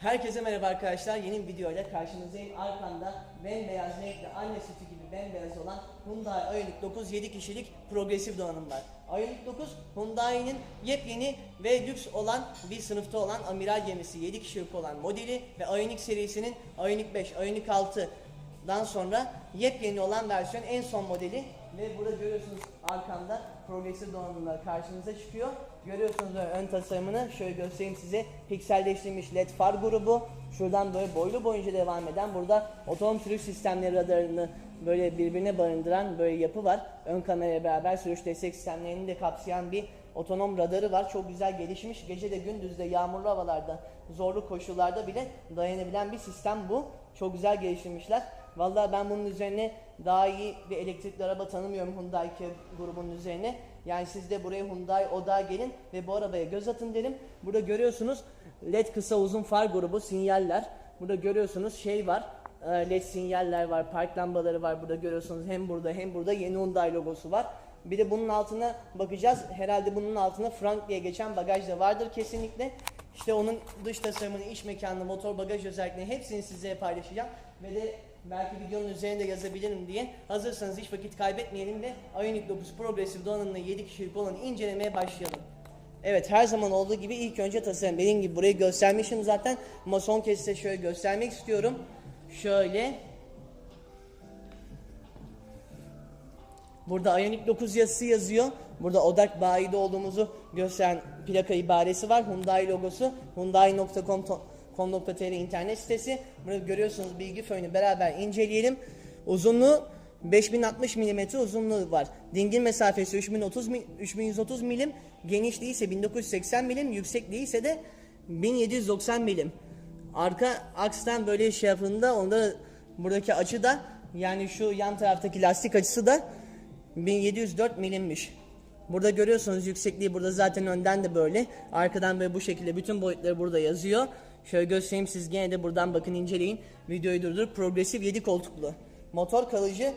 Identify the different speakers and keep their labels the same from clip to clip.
Speaker 1: Herkese merhaba arkadaşlar. Yeni bir video ile karşınızdayım. Arkamda bembeyaz renkli anne sütü gibi bembeyaz olan Hyundai Ioniq 9 7 kişilik progresif donanım var. Ioniq 9 Hyundai'nin yepyeni ve lüks olan bir sınıfta olan amiral gemisi 7 kişilik olan modeli ve Ioniq serisinin Ioniq 5, Ioniq 6 dan sonra yepyeni olan versiyon en son modeli ve burada görüyorsunuz arkamda progresif donanımlar karşınıza çıkıyor. Görüyorsunuz böyle ön tasarımını şöyle göstereyim size. Pikselleştirilmiş led far grubu. Şuradan böyle boylu boyunca devam eden burada otonom sürüş sistemleri radarını böyle birbirine barındıran böyle yapı var. Ön kamerayla beraber sürüş destek sistemlerini de kapsayan bir otonom radarı var. Çok güzel gelişmiş. Gece de gündüz de yağmurlu havalarda, zorlu koşullarda bile dayanabilen bir sistem bu. Çok güzel geliştirmişler. Vallahi ben bunun üzerine daha iyi bir elektrikli araba tanımıyorum Hyundai grubunun üzerine. Yani siz de buraya Hyundai Oda gelin ve bu arabaya göz atın derim. Burada görüyorsunuz LED kısa uzun far grubu sinyaller. Burada görüyorsunuz şey var. e, LED sinyaller var, park lambaları var. Burada görüyorsunuz hem burada hem burada yeni Hyundai logosu var. Bir de bunun altına bakacağız. Herhalde bunun altına Frank diye geçen bagaj da vardır kesinlikle. İşte onun dış tasarımını, iç mekanını, motor bagaj özelliklerini hepsini size paylaşacağım. Ve de belki videonun üzerinde yazabilirim diye. Hazırsanız hiç vakit kaybetmeyelim ve Ioniq 9 progresif donanımlı 7 kişilik olanı incelemeye başlayalım. Evet her zaman olduğu gibi ilk önce tasarım. Dediğim gibi burayı göstermişim zaten. Ama son şöyle göstermek istiyorum. Şöyle. Burada Ioniq 9 yazısı yazıyor. Burada Odak bayide olduğumuzu gösteren plaka ibaresi var. Hyundai logosu. Hyundai.com.tr internet sitesi. Burada görüyorsunuz bilgi föyünü beraber inceleyelim. Uzunluğu 5060 mm uzunluğu var. Dingil mesafesi 3030 mi- 3130 milim, genişliği ise 1980 milim, yüksekliği ise de 1790 milim. Arka akstan böyle şey yapıldığında onda buradaki açı da yani şu yan taraftaki lastik açısı da 1704 milimmiş. Burada görüyorsunuz yüksekliği burada zaten önden de böyle. Arkadan böyle bu şekilde bütün boyutları burada yazıyor. Şöyle göstereyim siz gene de buradan bakın inceleyin. Videoyu durdur. Progresif 7 koltuklu. Motor kalıcı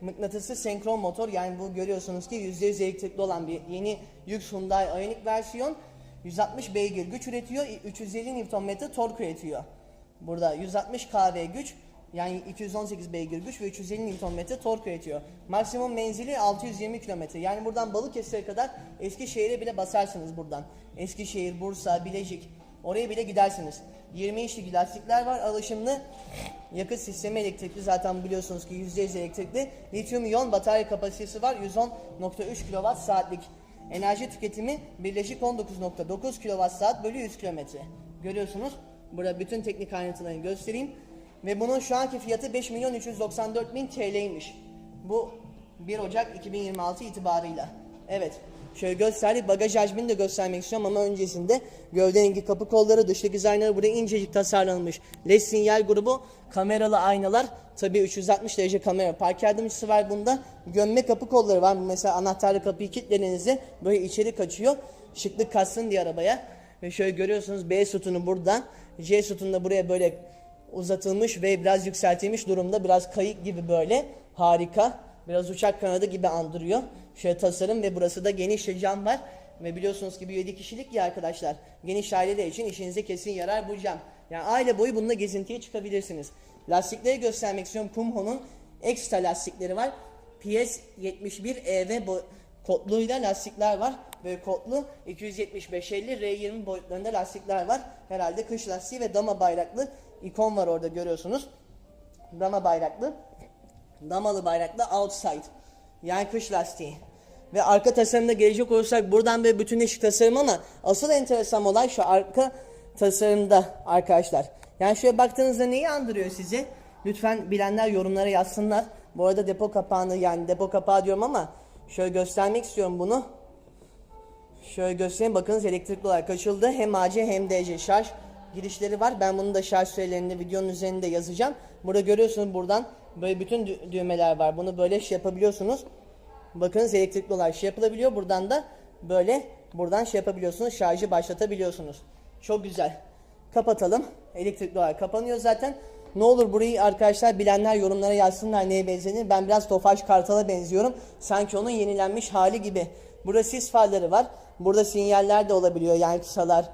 Speaker 1: mıknatısı senkron motor. Yani bu görüyorsunuz ki %100 elektrikli olan bir yeni Yük Hyundai Ioniq versiyon. 160 beygir güç üretiyor. 350 Nm tork üretiyor. Burada 160 kW güç yani 218 beygir güç ve 350 Nm tork üretiyor. Maksimum menzili 620 km. Yani buradan Balıkesir'e kadar Eskişehir'e bile basarsınız buradan. Eskişehir, Bursa, Bilecik oraya bile gidersiniz. 20 inçlik lastikler var. Alışımlı yakıt sistemi elektrikli zaten biliyorsunuz ki %100 elektrikli. Lityum iyon batarya kapasitesi var. 110.3 kWh saatlik. Enerji tüketimi birleşik 19.9 kWh saat bölü 100 km. Görüyorsunuz. Burada bütün teknik ayrıntılarını göstereyim. Ve bunun şu anki fiyatı 5 milyon 394 bin TL'ymiş. Bu 1 Ocak 2026 itibarıyla. Evet. Şöyle gösterdik. Bagaj hacmini de göstermek istiyorum ama öncesinde gövdeninki kapı kolları, dışlık dizaynları buraya incecik tasarlanmış. LED sinyal grubu, kameralı aynalar. Tabii 360 derece kamera park yardımcısı var bunda. Gömme kapı kolları var. Mesela anahtarlı kapıyı kilitlediğinizde böyle içeri kaçıyor. Şıklık katsın diye arabaya. Ve şöyle görüyorsunuz B sütunu burada. C sütunu da buraya böyle uzatılmış ve biraz yükseltilmiş durumda. Biraz kayık gibi böyle. Harika. Biraz uçak kanadı gibi andırıyor. Şöyle tasarım ve burası da genişçe cam var. Ve biliyorsunuz ki bir 7 kişilik ya arkadaşlar. Geniş aileler için işinize kesin yarar bu cam. Yani aile boyu bununla gezintiye çıkabilirsiniz. Lastikleri göstermek istiyorum. Kumho'nun ekstra lastikleri var. PS 71 EV kodluyla lastikler var. Böyle kodlu 275-50 R20 boyutlarında lastikler var. Herhalde kış lastiği ve dama bayraklı ikon var orada görüyorsunuz. Dama bayraklı. Damalı bayraklı outside. Yani kış lastiği. Ve arka tasarımda gelecek olursak buradan böyle bütünleşik tasarım ama asıl enteresan olay şu arka tasarımda arkadaşlar. Yani şöyle baktığınızda neyi andırıyor size? Lütfen bilenler yorumlara yazsınlar. Bu arada depo kapağını yani depo kapağı diyorum ama şöyle göstermek istiyorum bunu. Şöyle göstereyim bakınız elektrikli olarak açıldı. Hem AC hem DC şarj girişleri var. Ben bunu da şarj sürelerini videonun üzerinde yazacağım. Burada görüyorsunuz buradan böyle bütün dü- düğmeler var. Bunu böyle şey yapabiliyorsunuz. Bakınız elektrikli olarak şey yapılabiliyor. Buradan da böyle buradan şey yapabiliyorsunuz. Şarjı başlatabiliyorsunuz. Çok güzel. Kapatalım. Elektrikli olarak kapanıyor zaten. Ne olur burayı arkadaşlar bilenler yorumlara yazsınlar neye benzediğini. Ben biraz Tofaş Kartal'a benziyorum. Sanki onun yenilenmiş hali gibi. Burada sis farları var. Burada sinyaller de olabiliyor yani kısalar.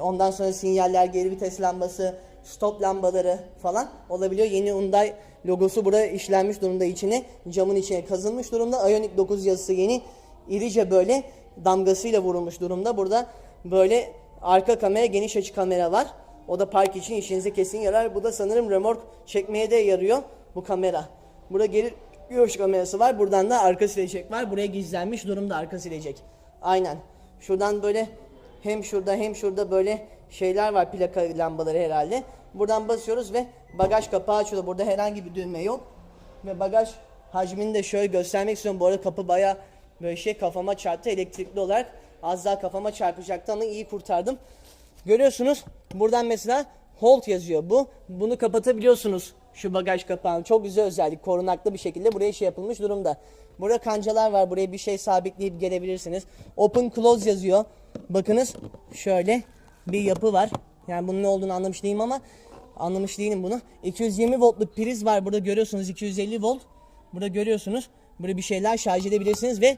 Speaker 1: Ondan sonra sinyaller, geri vites lambası, stop lambaları falan olabiliyor. Yeni Hyundai logosu burada işlenmiş durumda içine. Camın içine kazınmış durumda. Ioniq 9 yazısı yeni irice böyle damgasıyla vurulmuş durumda. Burada böyle arka kamera, geniş açı kamera var. O da park için işinize kesin yarar. Bu da sanırım remork çekmeye de yarıyor bu kamera. Burada geri görüş kamerası var. Buradan da arka silecek var. Buraya gizlenmiş durumda arka silecek. Aynen. Şuradan böyle hem şurada hem şurada böyle şeyler var plaka lambaları herhalde. Buradan basıyoruz ve bagaj kapağı açılıyor. Burada herhangi bir düğme yok. Ve bagaj hacmini de şöyle göstermek istiyorum. Bu arada kapı baya böyle şey kafama çarptı elektrikli olarak. Az daha kafama çarpacaktı ama iyi kurtardım. Görüyorsunuz buradan mesela hold yazıyor bu. Bunu kapatabiliyorsunuz şu bagaj kapağını. Çok güzel özellik. Korunaklı bir şekilde buraya şey yapılmış durumda. Burada kancalar var. Buraya bir şey sabitleyip gelebilirsiniz. Open close yazıyor. Bakınız şöyle bir yapı var. Yani bunun ne olduğunu anlamış değilim ama anlamış değilim bunu. 220 voltluk priz var. Burada görüyorsunuz 250 volt. Burada görüyorsunuz. Burada bir şeyler şarj edebilirsiniz ve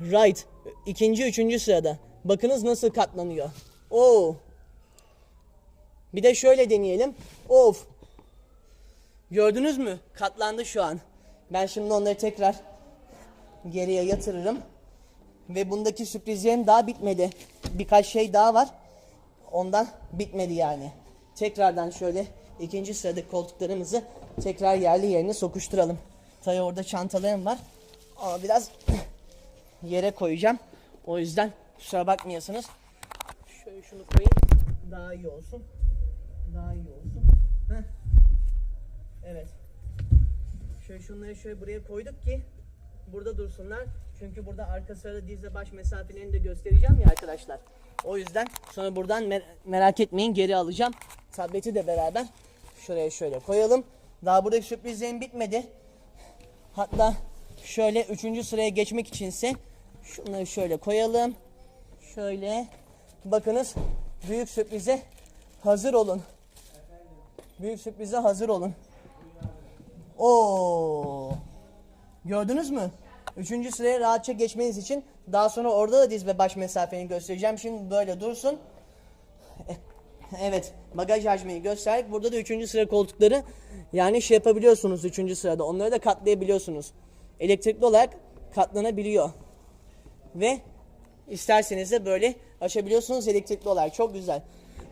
Speaker 1: right ikinci üçüncü sırada. Bakınız nasıl katlanıyor. Oo. Bir de şöyle deneyelim. Of. Gördünüz mü? Katlandı şu an. Ben şimdi onları tekrar geriye yatırırım. Ve bundaki sürprizlerim daha bitmedi. Birkaç şey daha var. Ondan bitmedi yani. Tekrardan şöyle ikinci sıradaki koltuklarımızı tekrar yerli yerine sokuşturalım. Tabii orada çantalarım var. Ama biraz yere koyacağım. O yüzden kusura bakmayasınız. Şöyle şunu koyayım. Daha iyi olsun. Daha iyi olsun. Heh. Evet. Şöyle şunları şöyle buraya koyduk ki burada dursunlar. Çünkü burada arka sırada dizle baş mesafelerini de göstereceğim ya arkadaşlar. O yüzden sonra buradan mer- merak etmeyin geri alacağım. Tableti de beraber şuraya şöyle koyalım. Daha buradaki sürprizlerim bitmedi. Hatta şöyle üçüncü sıraya geçmek içinse şunları şöyle koyalım. Şöyle bakınız büyük sürprize hazır olun. Büyük sürprize hazır olun. Oo. Gördünüz mü? Üçüncü sıraya rahatça geçmeniz için daha sonra orada da diz ve baş mesafeni göstereceğim. Şimdi böyle dursun. Eh, Evet bagaj hacmini gösterdik. Burada da üçüncü sıra koltukları yani şey yapabiliyorsunuz üçüncü sırada. Onları da katlayabiliyorsunuz. Elektrikli olarak katlanabiliyor. Ve isterseniz de böyle açabiliyorsunuz elektrikli olarak. Çok güzel.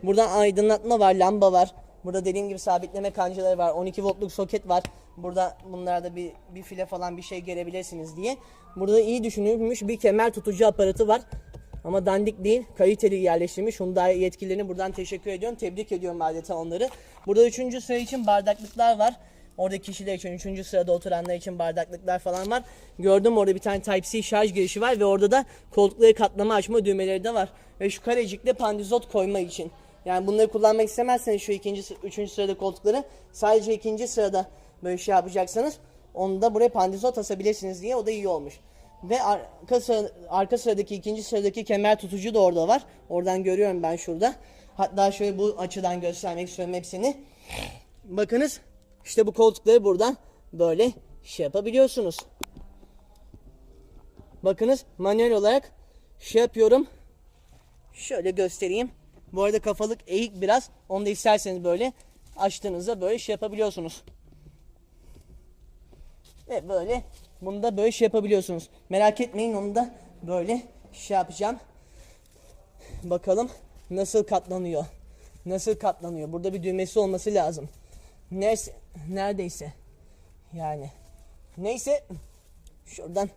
Speaker 1: Buradan aydınlatma var, lamba var. Burada dediğim gibi sabitleme kancaları var. 12 voltluk soket var. Burada bunlarda bir, bir file falan bir şey gelebilirsiniz diye. Burada iyi düşünülmüş bir kemer tutucu aparatı var. Ama dandik değil, kaliteli yerleştirmiş. Hyundai yetkililerine buradan teşekkür ediyorum. Tebrik ediyorum adeta onları. Burada 3. sıra için bardaklıklar var. Orada kişiler için 3. sırada oturanlar için bardaklıklar falan var. Gördüm orada bir tane Type-C şarj girişi var ve orada da koltukları katlama açma düğmeleri de var. Ve şu karecikte pandizot koyma için. Yani bunları kullanmak istemezseniz şu ikinci, üçüncü sırada koltukları sadece ikinci sırada böyle şey yapacaksanız onu da buraya pandizot asabilirsiniz diye o da iyi olmuş. Ve arka, sıra, arka sıradaki ikinci sıradaki kemer tutucu da orada var. Oradan görüyorum ben şurada. Hatta şöyle bu açıdan göstermek istiyorum hepsini. Bakınız işte bu koltukları buradan böyle şey yapabiliyorsunuz. Bakınız manuel olarak şey yapıyorum. Şöyle göstereyim. Bu arada kafalık eğik biraz. Onu da isterseniz böyle açtığınızda böyle şey yapabiliyorsunuz. Ve böyle bunu da böyle şey yapabiliyorsunuz. Merak etmeyin onu da böyle şey yapacağım. Bakalım nasıl katlanıyor. Nasıl katlanıyor. Burada bir düğmesi olması lazım. Neyse, neredeyse. Yani. Neyse. Şuradan.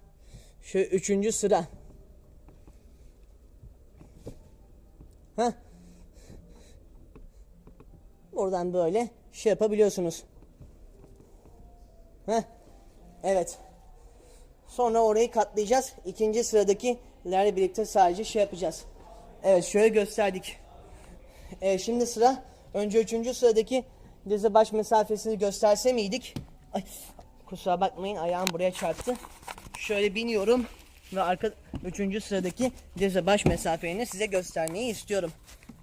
Speaker 1: Şu üçüncü sıra. Heh. Buradan böyle şey yapabiliyorsunuz. Heh. Evet. Sonra orayı katlayacağız. İkinci sıradakilerle birlikte sadece şey yapacağız. Evet şöyle gösterdik. Evet şimdi sıra önce üçüncü sıradaki dize baş mesafesini gösterse miydik? Ay, kusura bakmayın ayağım buraya çarptı. Şöyle biniyorum ve arka üçüncü sıradaki dize baş mesafelerini size göstermeyi istiyorum.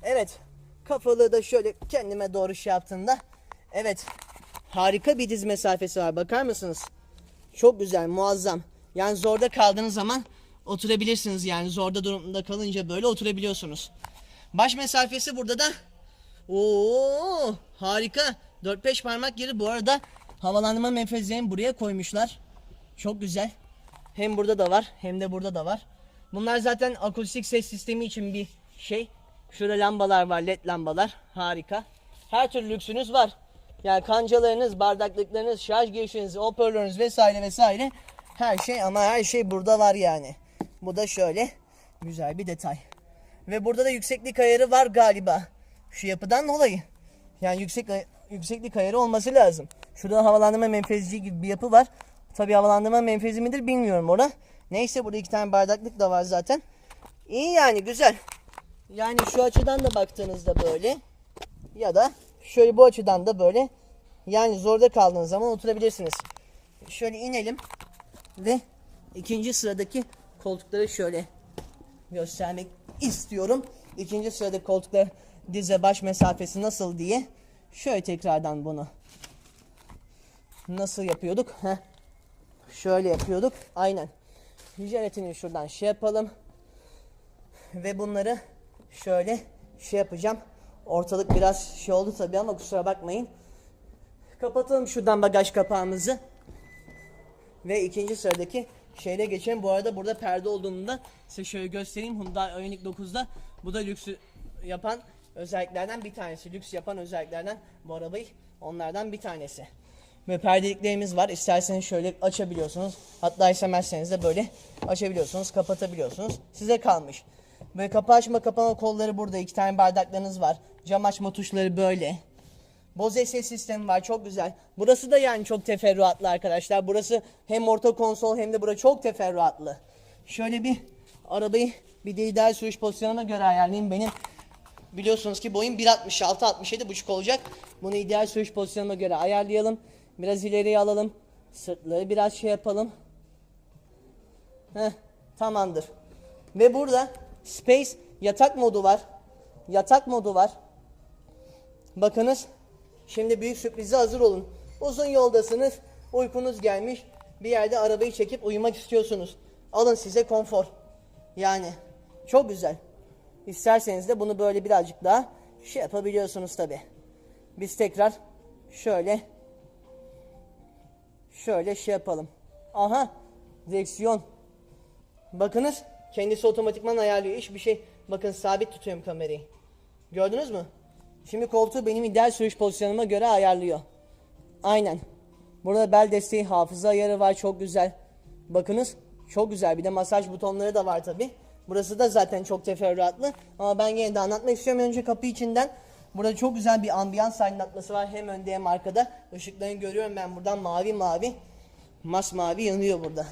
Speaker 1: Evet kafalığı da şöyle kendime doğru şey yaptığımda evet harika bir diz mesafesi var bakar mısınız? Çok güzel, muazzam. Yani zorda kaldığınız zaman oturabilirsiniz yani zorda durumda kalınca böyle oturabiliyorsunuz. Baş mesafesi burada da Oo harika. 4-5 parmak yeri bu arada havalandırma menfezlerini buraya koymuşlar. Çok güzel. Hem burada da var hem de burada da var. Bunlar zaten akustik ses sistemi için bir şey. Şurada lambalar var, led lambalar. Harika. Her türlü lüksünüz var. Yani kancalarınız, bardaklıklarınız, şarj girişiniz, hoparlörünüz vesaire vesaire. Her şey ama her şey burada var yani. Bu da şöyle güzel bir detay. Ve burada da yükseklik ayarı var galiba. Şu yapıdan dolayı. Yani yüksek yükseklik ayarı olması lazım. Şurada havalandırma menfezci gibi bir yapı var. Tabi havalandırma menfezi midir bilmiyorum orada. Neyse burada iki tane bardaklık da var zaten. İyi yani güzel. Yani şu açıdan da baktığınızda böyle. Ya da şöyle bu açıdan da böyle. Yani zorda kaldığınız zaman oturabilirsiniz. Şöyle inelim. Ve ikinci sıradaki koltukları şöyle göstermek istiyorum. İkinci sırada koltuklar dize baş mesafesi nasıl diye. Şöyle tekrardan bunu nasıl yapıyorduk? Heh. Şöyle yapıyorduk. Aynen. Jelatini şuradan şey yapalım. Ve bunları şöyle şey yapacağım. Ortalık biraz şey oldu tabii ama kusura bakmayın. Kapatalım şuradan bagaj kapağımızı. Ve ikinci sıradaki şeyle geçelim. Bu arada burada perde olduğunda size şöyle göstereyim. Hyundai Ioniq 9'da bu da lüksü yapan özelliklerden bir tanesi. Lüks yapan özelliklerden bu arabayı onlardan bir tanesi. Ve perdeliklerimiz var. İsterseniz şöyle açabiliyorsunuz. Hatta istemezseniz de böyle açabiliyorsunuz, kapatabiliyorsunuz. Size kalmış. Böyle kapı açma kapama kolları burada. iki tane bardaklarınız var. Cam açma tuşları böyle. Bose ses sistemi var çok güzel. Burası da yani çok teferruatlı arkadaşlar. Burası hem orta konsol hem de bura çok teferruatlı. Şöyle bir arabayı bir de ideal sürüş pozisyonuna göre ayarlayayım. Benim biliyorsunuz ki boyum 1.66 67 buçuk olacak. Bunu ideal sürüş pozisyonuna göre ayarlayalım. Biraz ileriye alalım. Sırtları biraz şey yapalım. Heh, tamamdır. Ve burada Space yatak modu var. Yatak modu var. Bakınız. Şimdi büyük sürprize hazır olun. Uzun yoldasınız. Uykunuz gelmiş. Bir yerde arabayı çekip uyumak istiyorsunuz. Alın size konfor. Yani çok güzel. İsterseniz de bunu böyle birazcık daha şey yapabiliyorsunuz tabi. Biz tekrar şöyle şöyle şey yapalım. Aha direksiyon. Bakınız kendisi otomatikman ayarlıyor. Hiçbir şey bakın sabit tutuyorum kamerayı. Gördünüz mü? Şimdi koltuğu benim ideal sürüş pozisyonuma göre ayarlıyor. Aynen. Burada bel desteği hafıza ayarı var çok güzel. Bakınız çok güzel bir de masaj butonları da var tabi. Burası da zaten çok teferruatlı. Ama ben yine de anlatmak istiyorum. Önce kapı içinden burada çok güzel bir ambiyans aydınlatması var. Hem önde hem arkada. Işıklarını görüyorum ben buradan mavi mavi. Masmavi yanıyor burada.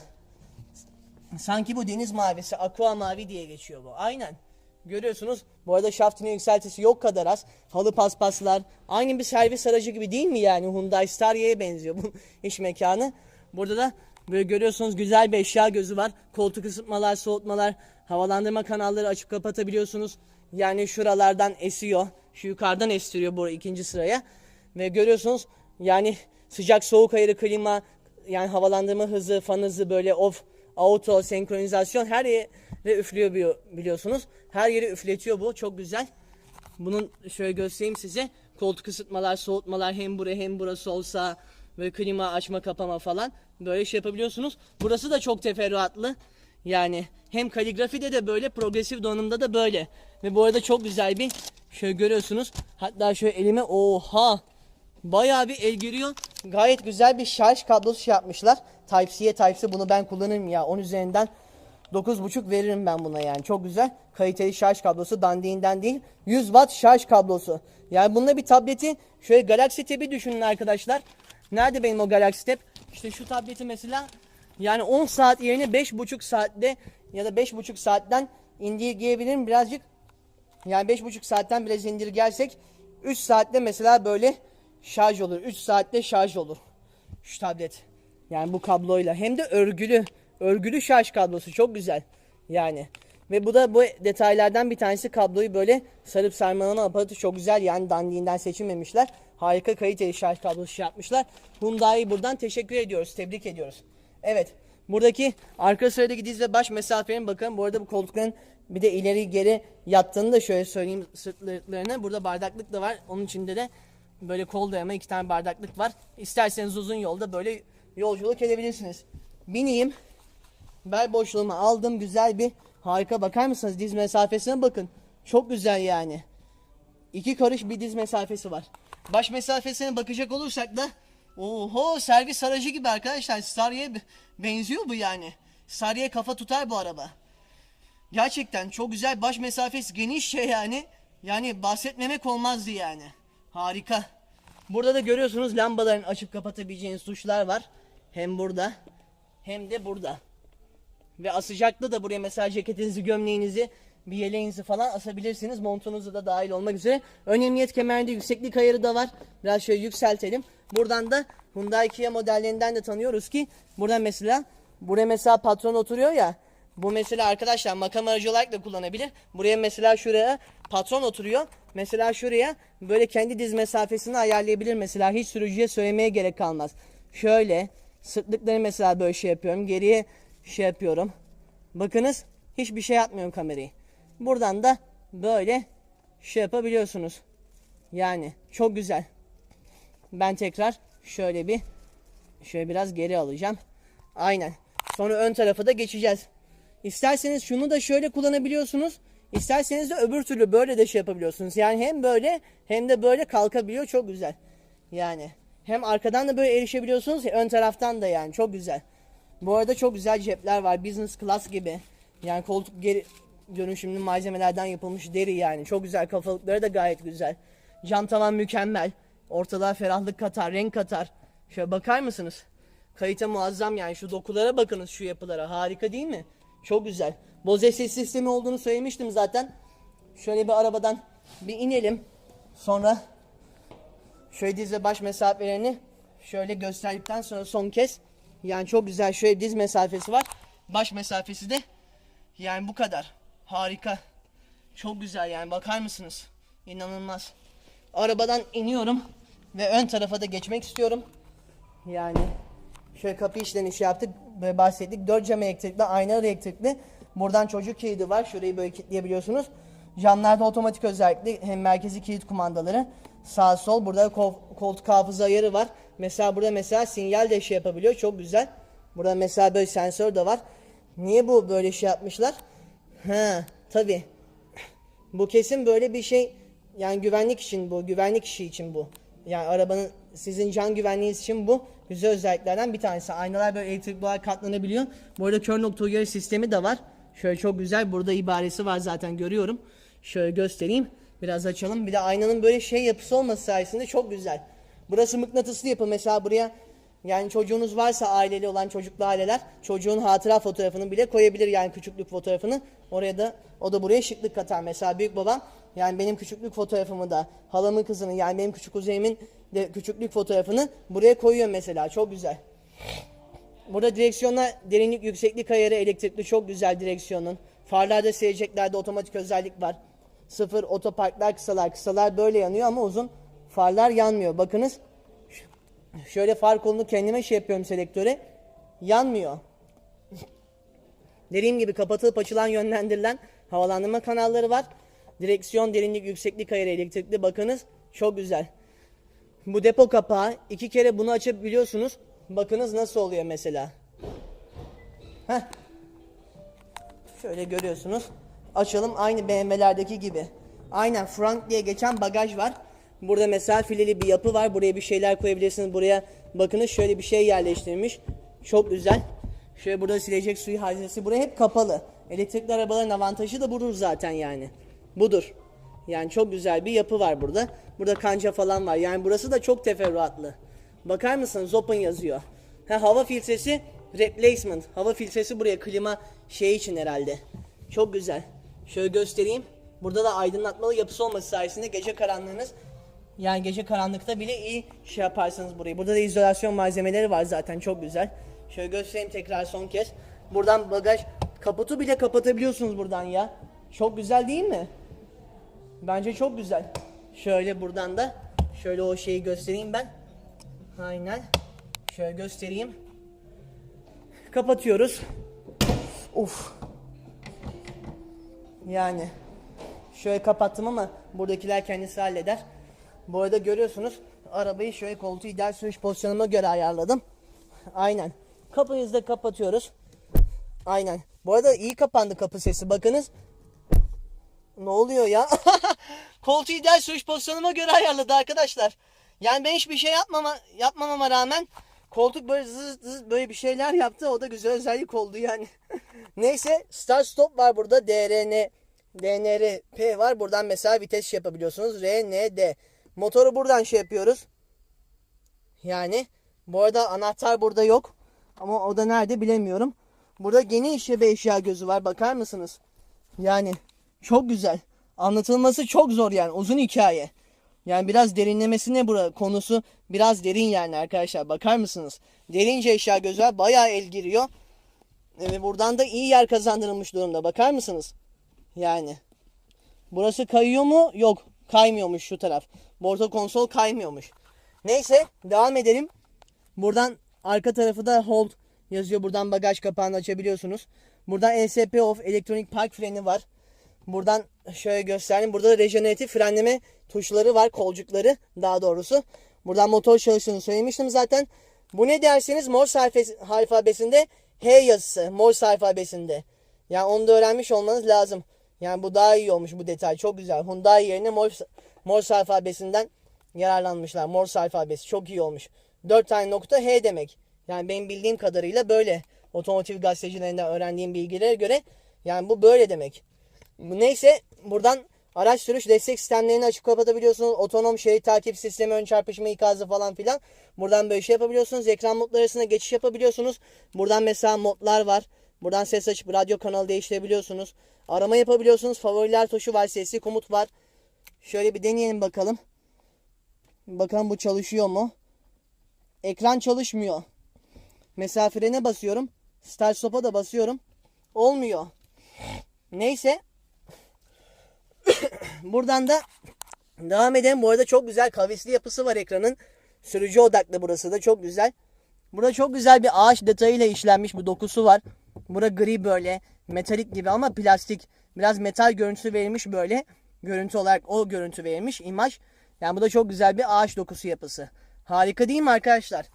Speaker 1: Sanki bu deniz mavisi, aqua mavi diye geçiyor bu. Aynen. Görüyorsunuz. Bu arada şaftının yükseltisi yok kadar az. Halı paspaslar. Aynı bir servis aracı gibi değil mi yani? Hyundai Staria'ya benziyor bu iş mekanı. Burada da böyle görüyorsunuz güzel bir eşya gözü var. Koltuk ısıtmalar, soğutmalar, havalandırma kanalları açıp kapatabiliyorsunuz. Yani şuralardan esiyor. Şu yukarıdan estiriyor bu ikinci sıraya. Ve görüyorsunuz yani sıcak soğuk ayarı klima yani havalandırma hızı, fan hızı böyle off auto senkronizasyon her yere üflüyor bi- biliyorsunuz. Her yeri üfletiyor bu. Çok güzel. Bunun şöyle göstereyim size. Koltuk ısıtmalar, soğutmalar hem buraya hem burası olsa böyle klima açma kapama falan böyle şey yapabiliyorsunuz. Burası da çok teferruatlı. Yani hem kaligrafide de böyle, progresif donanımda da böyle. Ve bu arada çok güzel bir şöyle görüyorsunuz. Hatta şöyle elime oha Bayağı bir el giriyor. Gayet güzel bir şarj kablosu şey yapmışlar. Type-C'ye Type-C bunu ben kullanırım ya. 10 üzerinden 9.5 veririm ben buna yani. Çok güzel. Kaliteli şarj kablosu dandiğinden değil. 100 watt şarj kablosu. Yani bununla bir tableti şöyle Galaxy Tab'i düşünün arkadaşlar. Nerede benim o Galaxy Tab? İşte şu tableti mesela yani 10 saat yerine 5.5 saatte ya da 5.5 saatten indirgeyebilirim birazcık. Yani 5.5 saatten biraz indirgersek 3 saatte mesela böyle şarj olur. 3 saatte şarj olur. Şu tablet. Yani bu kabloyla. Hem de örgülü. Örgülü şarj kablosu. Çok güzel. Yani. Ve bu da bu detaylardan bir tanesi kabloyu böyle sarıp sarmalama aparatı çok güzel. Yani dandiğinden seçilmemişler. Harika kaliteli şarj kablosu şey yapmışlar. Hyundai'yi buradan teşekkür ediyoruz. Tebrik ediyoruz. Evet. Buradaki arka sıradaki diz ve baş mesafenin bakın. Bu arada bu koltukların bir de ileri geri yattığını da şöyle söyleyeyim sırtlarına. Burada bardaklık da var. Onun içinde de böyle kol dayama iki tane bardaklık var. İsterseniz uzun yolda böyle yolculuk edebilirsiniz. Bineyim. Bel boşluğumu aldım. Güzel bir harika bakar mısınız? Diz mesafesine bakın. Çok güzel yani. İki karış bir diz mesafesi var. Baş mesafesine bakacak olursak da oho servis aracı gibi arkadaşlar. Sarıya benziyor bu yani. Sarıya kafa tutar bu araba. Gerçekten çok güzel baş mesafesi geniş şey yani. Yani bahsetmemek olmazdı yani. Harika. Burada da görüyorsunuz lambaların açıp kapatabileceğiniz tuşlar var. Hem burada hem de burada. Ve asacaklı da buraya mesela ceketinizi, gömleğinizi, bir yeleğinizi falan asabilirsiniz. Montunuzu da dahil olmak üzere. Ön emniyet kemerinde yükseklik ayarı da var. Biraz şöyle yükseltelim. Buradan da Hyundai Kia modellerinden de tanıyoruz ki buradan mesela buraya mesela patron oturuyor ya. Bu mesela arkadaşlar makam aracı olarak da kullanabilir. Buraya mesela şuraya patron oturuyor. Mesela şuraya böyle kendi diz mesafesini ayarlayabilir. Mesela hiç sürücüye söylemeye gerek kalmaz. Şöyle sırtlıkları mesela böyle şey yapıyorum. Geriye şey yapıyorum. Bakınız hiçbir şey yapmıyorum kamerayı. Buradan da böyle şey yapabiliyorsunuz. Yani çok güzel. Ben tekrar şöyle bir şöyle biraz geri alacağım. Aynen. Sonra ön tarafa da geçeceğiz. İsterseniz şunu da şöyle kullanabiliyorsunuz. İsterseniz de öbür türlü böyle de şey yapabiliyorsunuz. Yani hem böyle hem de böyle kalkabiliyor. Çok güzel. Yani hem arkadan da böyle erişebiliyorsunuz. Ön taraftan da yani çok güzel. Bu arada çok güzel cepler var. Business class gibi. Yani koltuk geri dönüşümlü malzemelerden yapılmış deri yani. Çok güzel. Kafalıkları da gayet güzel. Cam tavan mükemmel. Ortalığa ferahlık katar, renk katar. Şöyle bakar mısınız? Kalite muazzam yani. Şu dokulara bakınız şu yapılara. Harika değil mi? Çok güzel. Bose ses sistemi olduğunu söylemiştim zaten. Şöyle bir arabadan bir inelim. Sonra şöyle diz ve baş mesafelerini şöyle gösterdikten sonra son kez yani çok güzel şöyle diz mesafesi var. Baş mesafesi de yani bu kadar. Harika. Çok güzel yani bakar mısınız? İnanılmaz. Arabadan iniyorum ve ön tarafa da geçmek istiyorum. Yani şöyle kapı işlerini şey yaptık böyle bahsettik. 4 cam elektrikli, aynalı elektrikli. Buradan çocuk kilidi var. Şurayı böyle kilitleyebiliyorsunuz. Camlarda otomatik özellikli hem merkezi kilit kumandaları. Sağ sol burada kol, koltuk hafıza ayarı var. Mesela burada mesela sinyal de şey yapabiliyor. Çok güzel. Burada mesela böyle sensör de var. Niye bu böyle şey yapmışlar? Ha, tabi. Bu kesin böyle bir şey yani güvenlik için bu, güvenlik işi için bu. Yani arabanın sizin can güvenliğiniz için bu güzel özelliklerden bir tanesi. Aynalar böyle elektrikli olarak katlanabiliyor. Bu arada kör nokta uyarı sistemi de var. Şöyle çok güzel. Burada ibaresi var zaten görüyorum. Şöyle göstereyim. Biraz açalım. Bir de aynanın böyle şey yapısı olması sayesinde çok güzel. Burası mıknatıslı yapı. Mesela buraya yani çocuğunuz varsa aileli olan çocuklu aileler çocuğun hatıra fotoğrafını bile koyabilir yani küçüklük fotoğrafını. Oraya da o da buraya şıklık katar. Mesela büyük babam yani benim küçüklük fotoğrafımı da halamın kızının yani benim küçük kuzeyimin de küçüklük fotoğrafını buraya koyuyor mesela. Çok güzel. Burada direksiyonla derinlik yükseklik ayarı elektrikli çok güzel direksiyonun. Farlarda seyirceklerde otomatik özellik var. Sıfır otoparklar kısalar kısalar böyle yanıyor ama uzun farlar yanmıyor. Bakınız şöyle far kolunu kendime şey yapıyorum selektöre yanmıyor. Dediğim gibi kapatılıp açılan yönlendirilen havalandırma kanalları var. Direksiyon derinlik yükseklik ayarı elektrikli bakınız çok güzel. Bu depo kapağı iki kere bunu açabiliyorsunuz. Bakınız nasıl oluyor mesela. Heh. Şöyle görüyorsunuz. Açalım aynı BMW'lerdeki gibi. Aynen Frank diye geçen bagaj var. Burada mesela fileli bir yapı var. Buraya bir şeyler koyabilirsiniz. Buraya bakınız şöyle bir şey yerleştirilmiş. Çok güzel. Şöyle burada silecek suyu haznesi. Buraya hep kapalı. Elektrikli arabaların avantajı da budur zaten yani. Budur. Yani çok güzel bir yapı var burada. Burada kanca falan var. Yani burası da çok teferruatlı. Bakar mısınız? Open yazıyor. Ha, hava filtresi replacement. Hava filtresi buraya klima şey için herhalde. Çok güzel. Şöyle göstereyim. Burada da aydınlatmalı yapısı olması sayesinde gece karanlığınız yani gece karanlıkta bile iyi şey yaparsınız burayı. Burada da izolasyon malzemeleri var zaten çok güzel. Şöyle göstereyim tekrar son kez. Buradan bagaj kaputu bile kapatabiliyorsunuz buradan ya. Çok güzel değil mi? Bence çok güzel. Şöyle buradan da şöyle o şeyi göstereyim ben. Aynen. Şöyle göstereyim. Kapatıyoruz. Uf. Yani şöyle kapattım ama buradakiler kendisi halleder. Bu arada görüyorsunuz arabayı şöyle koltuğu ideal sürüş pozisyonuma göre ayarladım. Aynen. Kapıyı da kapatıyoruz. Aynen. Bu arada iyi kapandı kapı sesi. Bakınız. Ne oluyor ya? Koltuğu ideal sürüş pozisyonuma göre ayarladı arkadaşlar. Yani ben hiçbir şey yapmama yapmamama rağmen koltuk böyle zız zız böyle bir şeyler yaptı. O da güzel özellik oldu yani. Neyse start stop var burada. DRN DNRP var. Buradan mesela vites şey yapabiliyorsunuz. RND. Motoru buradan şey yapıyoruz. Yani bu arada anahtar burada yok. Ama o da nerede bilemiyorum. Burada geniş bir eşya gözü var. Bakar mısınız? Yani çok güzel. Anlatılması çok zor yani. Uzun hikaye. Yani biraz derinlemesine bura konusu biraz derin yani arkadaşlar. Bakar mısınız? Derince eşya var. Bayağı el giriyor. Ve buradan da iyi yer kazandırılmış durumda. Bakar mısınız? Yani. Burası kayıyor mu? Yok. Kaymıyormuş şu taraf. Borto konsol kaymıyormuş. Neyse devam edelim. Buradan arka tarafı da hold yazıyor. Buradan bagaj kapağını açabiliyorsunuz. Buradan ESP off elektronik park freni var. Buradan şöyle göstereyim. Burada da rejeneratif frenleme tuşları var. Kolcukları daha doğrusu. Buradan motor çalıştığını söylemiştim zaten. Bu ne derseniz Morse alfabesi- alfabesinde H yazısı. Morse alfabesinde. Yani onu da öğrenmiş olmanız lazım. Yani bu daha iyi olmuş bu detay. Çok güzel. Hyundai yerine Morse, Morse alfabesinden yararlanmışlar. Morse alfabesi çok iyi olmuş. 4 tane nokta H demek. Yani benim bildiğim kadarıyla böyle. Otomotiv gazetecilerinden öğrendiğim bilgilere göre yani bu böyle demek. Neyse buradan araç sürüş destek sistemlerini açıp kapatabiliyorsunuz. Otonom şerit takip sistemi, ön çarpışma ikazı falan filan. Buradan böyle şey yapabiliyorsunuz. Ekran modları arasında geçiş yapabiliyorsunuz. Buradan mesela modlar var. Buradan ses açıp radyo kanalı değiştirebiliyorsunuz. Arama yapabiliyorsunuz. Favoriler tuşu var. Sesli komut var. Şöyle bir deneyelim bakalım. Bakalım bu çalışıyor mu? Ekran çalışmıyor. Mesela frene basıyorum. Start stop'a da basıyorum. Olmuyor. Neyse. Buradan da devam edelim. Bu arada çok güzel kavisli yapısı var ekranın. Sürücü odaklı burası da çok güzel. Burada çok güzel bir ağaç detayıyla işlenmiş bir dokusu var. Bura gri böyle metalik gibi ama plastik. Biraz metal görüntüsü verilmiş böyle. Görüntü olarak o görüntü verilmiş imaj. Yani bu da çok güzel bir ağaç dokusu yapısı. Harika değil mi arkadaşlar?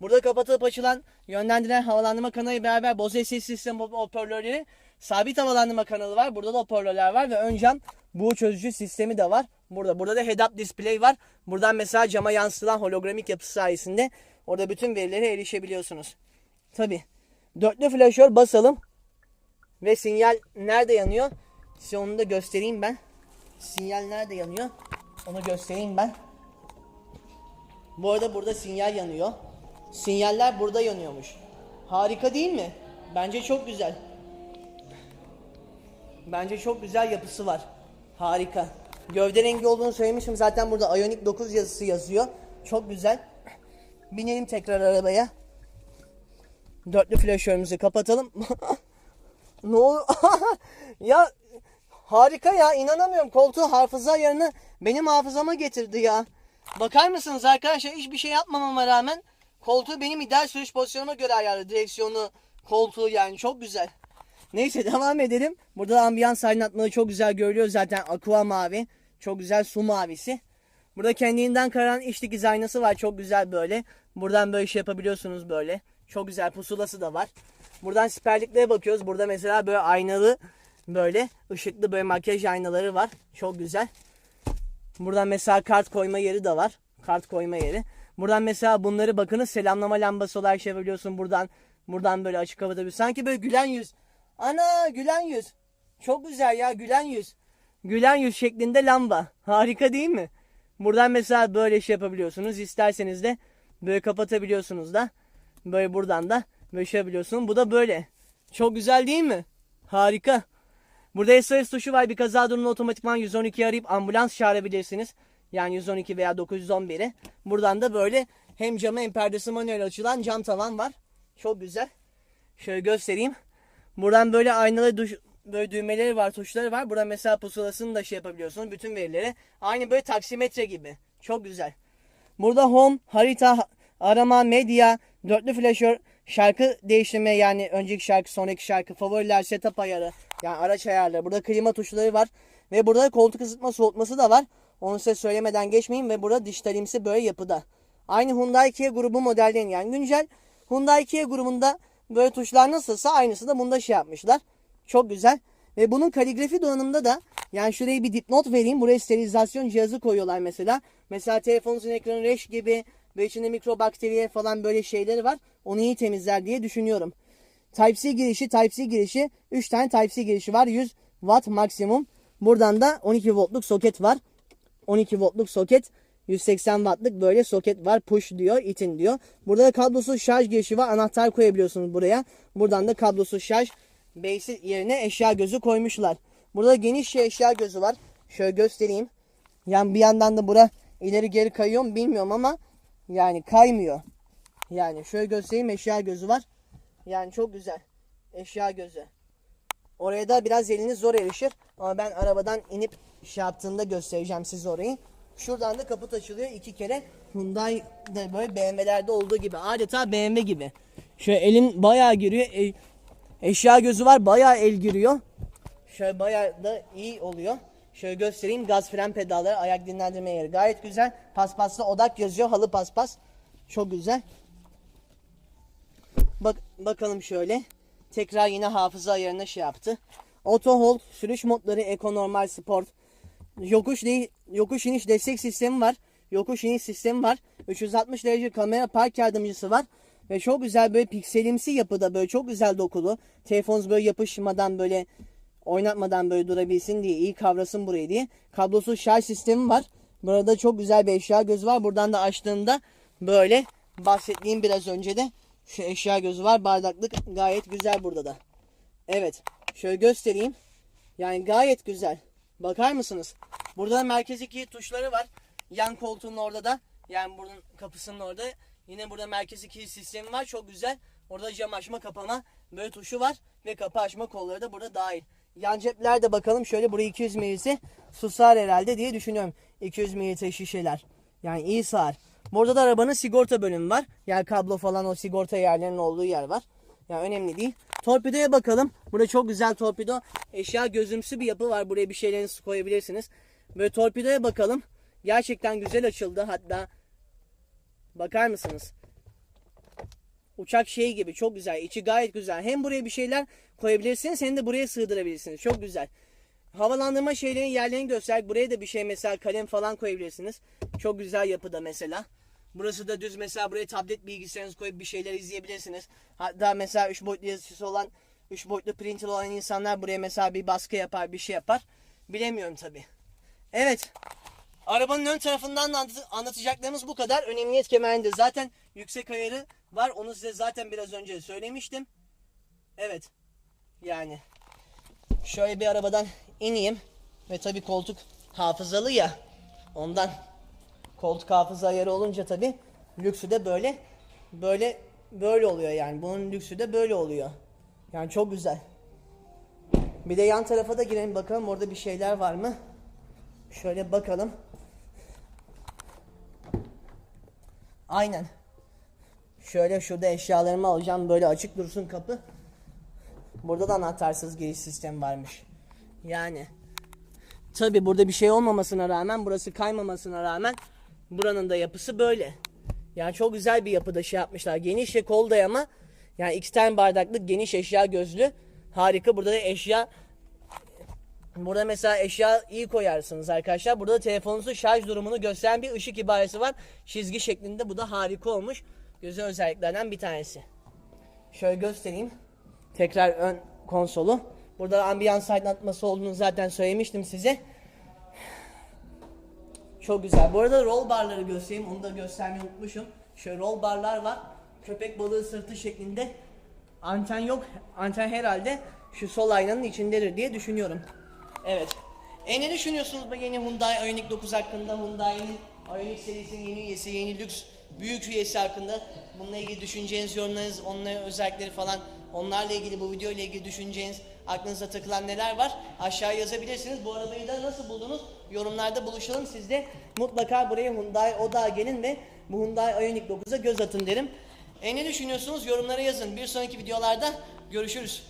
Speaker 1: Burada kapatılıp açılan yönlendiren havalandırma kanalı beraber Bose sistem hoparlörleri sabit havalandırma kanalı var. Burada da hoparlörler var ve ön cam bu çözücü sistemi de var. Burada burada da head-up display var. Buradan mesela cama yansıtılan hologramik yapısı sayesinde orada bütün verilere erişebiliyorsunuz. Tabi. Dörtlü flaşör basalım. Ve sinyal nerede yanıyor? Size onu da göstereyim ben. Sinyal nerede yanıyor? Onu göstereyim ben. Bu arada burada sinyal yanıyor. Sinyaller burada yanıyormuş. Harika değil mi? Bence çok güzel. Bence çok güzel yapısı var. Harika. Gövde rengi olduğunu söylemiştim. Zaten burada Ioniq 9 yazısı yazıyor. Çok güzel. Binelim tekrar arabaya. Dörtlü flaşörümüzü kapatalım. ne oluyor? ya harika ya inanamıyorum. Koltuğu hafıza yerine benim hafızama getirdi ya. Bakar mısınız arkadaşlar hiçbir şey yapmamama rağmen koltuğu benim ideal sürüş pozisyonuma göre ayarladı. Direksiyonu, koltuğu yani çok güzel. Neyse devam edelim. Burada da ambiyans aydınlatmaları çok güzel görülüyor zaten. Aqua mavi. Çok güzel su mavisi. Burada kendinden kararan iç dikiz aynası var. Çok güzel böyle. Buradan böyle şey yapabiliyorsunuz böyle. Çok güzel pusulası da var. Buradan siperliklere bakıyoruz. Burada mesela böyle aynalı böyle ışıklı böyle makyaj aynaları var. Çok güzel. Buradan mesela kart koyma yeri de var. Kart koyma yeri. Buradan mesela bunları bakınız selamlama lambası olarak şey yapabiliyorsun. Buradan buradan böyle açık kapatabiliyorsun. Sanki böyle gülen yüz. Ana gülen yüz. Çok güzel ya gülen yüz. Gülen yüz şeklinde lamba. Harika değil mi? Buradan mesela böyle şey yapabiliyorsunuz. İsterseniz de böyle kapatabiliyorsunuz da. Böyle buradan da böyle şey yapabiliyorsunuz. Bu da böyle. Çok güzel değil mi? Harika. Burada SOS tuşu var. Bir kaza durumunda otomatikman 112 arayıp ambulans çağırabilirsiniz. Yani 112 veya 911'i. Buradan da böyle hem camı hem perdesi manuel açılan cam tavan var. Çok güzel. Şöyle göstereyim. Buradan böyle aynalı duş, böyle düğmeleri var, tuşları var. Burada mesela pusulasını da şey yapabiliyorsunuz. Bütün verileri. Aynı böyle taksimetre gibi. Çok güzel. Burada home, harita, arama, medya, dörtlü flaşör, şarkı değiştirme yani önceki şarkı sonraki şarkı favoriler setup ayarı yani araç ayarları burada klima tuşları var ve burada koltuk ısıtma soğutması da var. Onu size söylemeden geçmeyin ve burada dijitalimsi böyle yapıda. Aynı Hyundai Kia grubu modellerin yani güncel Hyundai Kia grubunda böyle tuşlar nasılsa aynısı da bunda şey yapmışlar. Çok güzel. Ve bunun kaligrafi donanımında da yani şuraya bir dipnot vereyim. Buraya sterilizasyon cihazı koyuyorlar mesela. Mesela telefonunuzun ekranı reş gibi ve içinde mikrobakteriye falan böyle şeyleri var. Onu iyi temizler diye düşünüyorum. Type-C girişi, Type-C girişi 3 tane Type-C girişi var. 100 watt maksimum. Buradan da 12 voltluk soket var. 12 voltluk soket 180 wattlık böyle soket var. Push diyor, itin diyor. Burada da kablosuz şarj girişi var. Anahtar koyabiliyorsunuz buraya. Buradan da kablosuz şarj base yerine eşya gözü koymuşlar. Burada geniş şey eşya gözü var. Şöyle göstereyim. Yani bir yandan da bura ileri geri kayıyor mu bilmiyorum ama yani kaymıyor. Yani şöyle göstereyim eşya gözü var. Yani çok güzel. Eşya gözü. Oraya da biraz eliniz zor erişir. Ama ben arabadan inip şey yaptığında göstereceğim size orayı. Şuradan da kaput açılıyor iki kere. Hyundai'de böyle BMW'lerde olduğu gibi. Adeta BMW gibi. Şöyle elin bayağı giriyor. E- eşya gözü var bayağı el giriyor. Şöyle bayağı da iyi oluyor. Şöyle göstereyim. Gaz fren pedalları, ayak dinlendirme yeri. Gayet güzel. Paspaslı odak yazıyor. Halı paspas. Çok güzel. Bak bakalım şöyle. Tekrar yine hafıza ayarına şey yaptı. Auto hold, sürüş modları, eco normal, sport. Yokuş değil, yokuş iniş destek sistemi var. Yokuş iniş sistemi var. 360 derece kamera park yardımcısı var. Ve çok güzel böyle pikselimsi yapıda böyle çok güzel dokulu. Telefonunuz böyle yapışmadan böyle oynatmadan böyle durabilsin diye iyi kavrasın burayı diye. Kablosuz şarj sistemi var. Burada çok güzel bir eşya gözü var. Buradan da açtığında böyle bahsettiğim biraz önce de şu eşya gözü var. Bardaklık gayet güzel burada da. Evet. Şöyle göstereyim. Yani gayet güzel. Bakar mısınız? Burada da merkez iki tuşları var. Yan koltuğun orada da. Yani bunun kapısının orada. Yine burada merkez iki sistemi var. Çok güzel. Orada cam açma kapama böyle tuşu var. Ve kapı açma kolları da burada dahil. Yan ceplerde bakalım. Şöyle buraya 200 milisi su sığar herhalde diye düşünüyorum. 200 mililitre şişeler. Yani iyi sığar. Burada da arabanın sigorta bölümü var. Yani kablo falan o sigorta yerlerinin olduğu yer var. Yani önemli değil. Torpidoya bakalım. Burada çok güzel torpido. Eşya gözümsü bir yapı var. Buraya bir şeylerinizi koyabilirsiniz. Böyle torpidoya bakalım. Gerçekten güzel açıldı. Hatta bakar mısınız? Uçak şeyi gibi çok güzel. İçi gayet güzel. Hem buraya bir şeyler koyabilirsiniz hem de buraya sığdırabilirsiniz. Çok güzel. Havalandırma şeylerin yerlerini göster. Buraya da bir şey mesela kalem falan koyabilirsiniz. Çok güzel yapıda mesela. Burası da düz mesela buraya tablet bilgisayarınızı koyup bir şeyler izleyebilirsiniz. Hatta mesela 3 boyutlu yazıcısı olan 3 boyutlu printer olan insanlar buraya mesela bir baskı yapar bir şey yapar. Bilemiyorum tabi. Evet. Arabanın ön tarafından da anlat- anlatacaklarımız bu kadar. Ön emniyet kemerinde zaten yüksek ayarı var. Onu size zaten biraz önce söylemiştim. Evet. Yani şöyle bir arabadan ineyim ve tabi koltuk hafızalı ya ondan koltuk hafıza ayarı olunca tabi lüksü de böyle böyle böyle oluyor yani. Bunun lüksü de böyle oluyor. Yani çok güzel. Bir de yan tarafa da girelim bakalım. Orada bir şeyler var mı? Şöyle bakalım. Aynen. Şöyle şurada eşyalarımı alacağım. Böyle açık dursun kapı. Burada da anahtarsız giriş sistemi varmış. Yani. Tabi burada bir şey olmamasına rağmen burası kaymamasına rağmen buranın da yapısı böyle. Yani çok güzel bir yapıda şey yapmışlar. Geniş ve kol dayama. Yani iki tane bardaklık geniş eşya gözlü. Harika. Burada da eşya Burada mesela eşya iyi koyarsınız arkadaşlar. Burada da telefonunuzun şarj durumunu gösteren bir ışık ibaresi var. Çizgi şeklinde. Bu da harika olmuş. Güzel özelliklerden bir tanesi. Şöyle göstereyim. Tekrar ön konsolu. Burada ambiyans aydınlatması olduğunu zaten söylemiştim size. Çok güzel. Bu arada roll barları göstereyim. Onu da göstermeyi unutmuşum. Şöyle roll barlar var. Köpek balığı sırtı şeklinde. Anten yok. Anten herhalde şu sol aynanın içindedir diye düşünüyorum. Evet. E ne düşünüyorsunuz bu yeni Hyundai Ioniq 9 hakkında? Hyundai'nin Ioniq serisinin yeni üyesi, yeni lüks büyük üyesi hakkında bununla ilgili düşüneceğiniz yorumlarınız, onların özellikleri falan onlarla ilgili bu video ile ilgili düşüneceğiniz aklınıza takılan neler var aşağıya yazabilirsiniz. Bu arabayı da nasıl buldunuz? Yorumlarda buluşalım. Siz de mutlaka buraya Hyundai Odağa gelin ve bu Hyundai Ioniq 9'a göz atın derim. E ne düşünüyorsunuz? Yorumlara yazın. Bir sonraki videolarda görüşürüz.